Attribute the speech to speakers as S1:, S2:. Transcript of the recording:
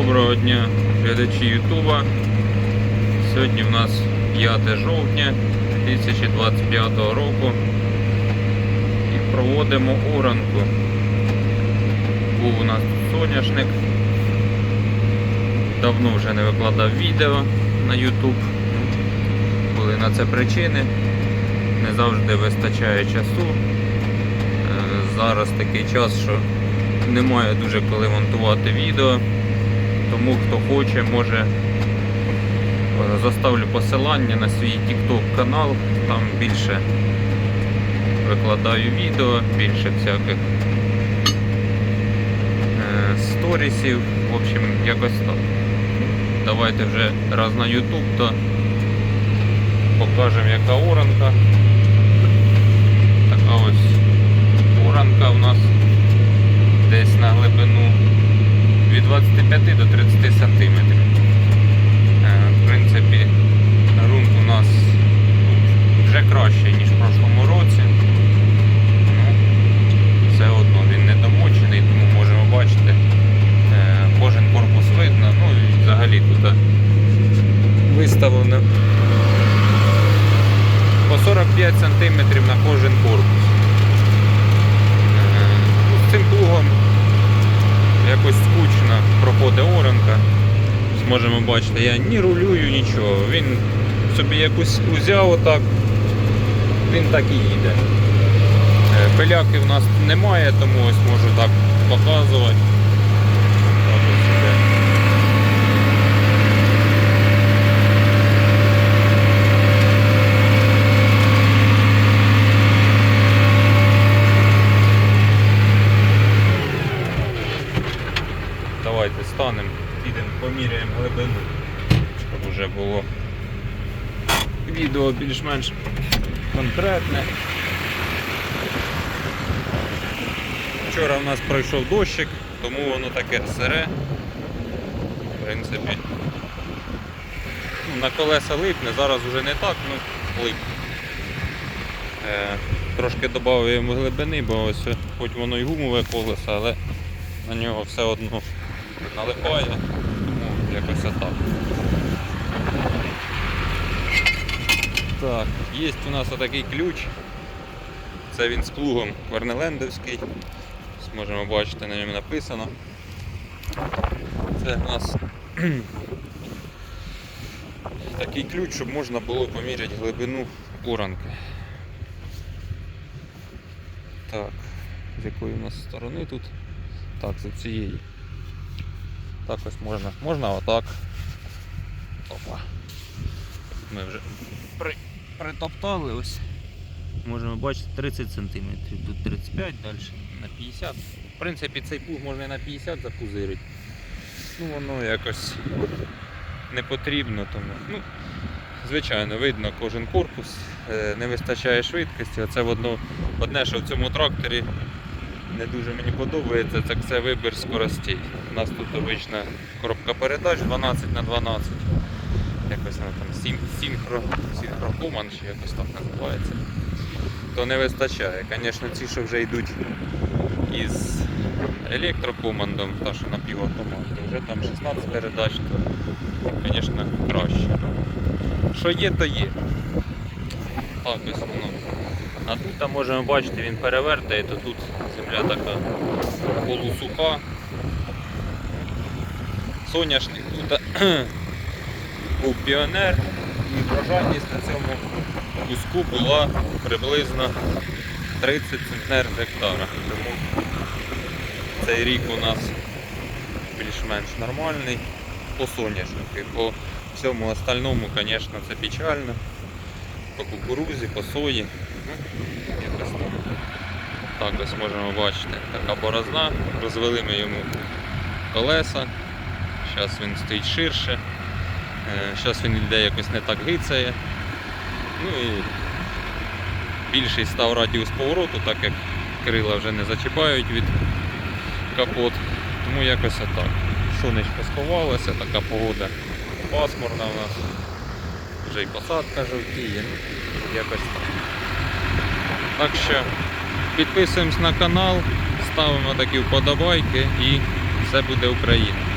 S1: Доброго дня, глядачі Ютуба. Сьогодні в нас 5 жовтня 2025 року і проводимо оранку. Був у нас соняшник. Давно вже не викладав відео на YouTube. Були на це причини. Не завжди вистачає часу. Е, Зараз такий час, що немає дуже коли монтувати відео. Тому хто хоче, може е, заставлю посилання на свій TikTok канал. Там більше викладаю відео, більше всяких е, сторісів. В общем, якось так. Давайте вже раз на YouTube, то покажемо яка оранка. Така ось оранка у нас десь на глибину від 25 до 30 сантиметрів. Е, В принципі, ґрунт у нас вже кращий, ніж в прошлому році. Ну, все одно він не домочений, тому можемо бачити, е, кожен корпус видно, ну і взагалі тут виставлено по 45 сантиметрів на кожен корпус. Е, ну, З цим плугом якось скучно проходить оранка. Зможемо бачити, я ні рулюю, нічого. Він собі якусь узяв отак, він так і їде. Е, Пиляки в нас немає, тому ось можу так показувати. Так ось іде. Давайте станемо, підемо, глибину, щоб вже було відео більш-менш конкретне. Вчора в нас пройшов дощик, тому воно таке сире. В принципі. Ну, на колеса липне, зараз вже не так, ну липне. Е, трошки додаємо глибини, бо ось хоч воно і гумове колесо, але на нього все одно налипає, якось отак. Так, є у нас отакий ключ. Це він з плугом Вернелендовський. Ось Можемо бачити, на ньому написано. Це у нас такий ключ, щоб можна було поміряти глибину уранки. Так, з якої у нас сторони тут? Так, з цієї. Так ось можна. Можна отак. Опа. Ми вже при, притоптали ось. Можемо бачити 30 см. Тут 35, далі на 50. В принципі, цей пуг можна і на 50 запузирити. Ну воно якось не потрібно тому. Ну, звичайно, видно кожен корпус, е, не вистачає швидкості. Оце одно, одне, що в цьому тракторі не дуже мені подобається, так це вибір скоростей. У нас тут обична коробка передач 12 на 12 Якось вона там син- синхро, синхрокоман чи якось так називається. То не вистачає. Звісно, ці, що вже йдуть із електрокомандом, та що напівавтомат, то вже там 16 передач, то, звісно, краще. Що є, то є. Так, ось воно. А тут там можемо бачити, він перевертає, то тут земля така полусуха. Соняшник тут був піонер і врожайність на цьому куску була приблизно 30 центнер гектара. Тому цей рік у нас більш-менш нормальний по соняшнику. По всьому остальному, звісно, це печально. По кукурузі, по сої. Так. Ось можемо бачити, така борозна. Розвели ми йому колеса. Зараз він стоїть ширше. Зараз він йде якось не так гицає. Ну і більший став радіус повороту, так як крила вже не зачіпають від капот. Тому якось отак. Сонечко сховалося, така погода пасмурна у нас. Вже й посадка жовтіє. Ну, якось так. Так що підписуємось на канал, ставимо такі вподобайки і все буде Україна.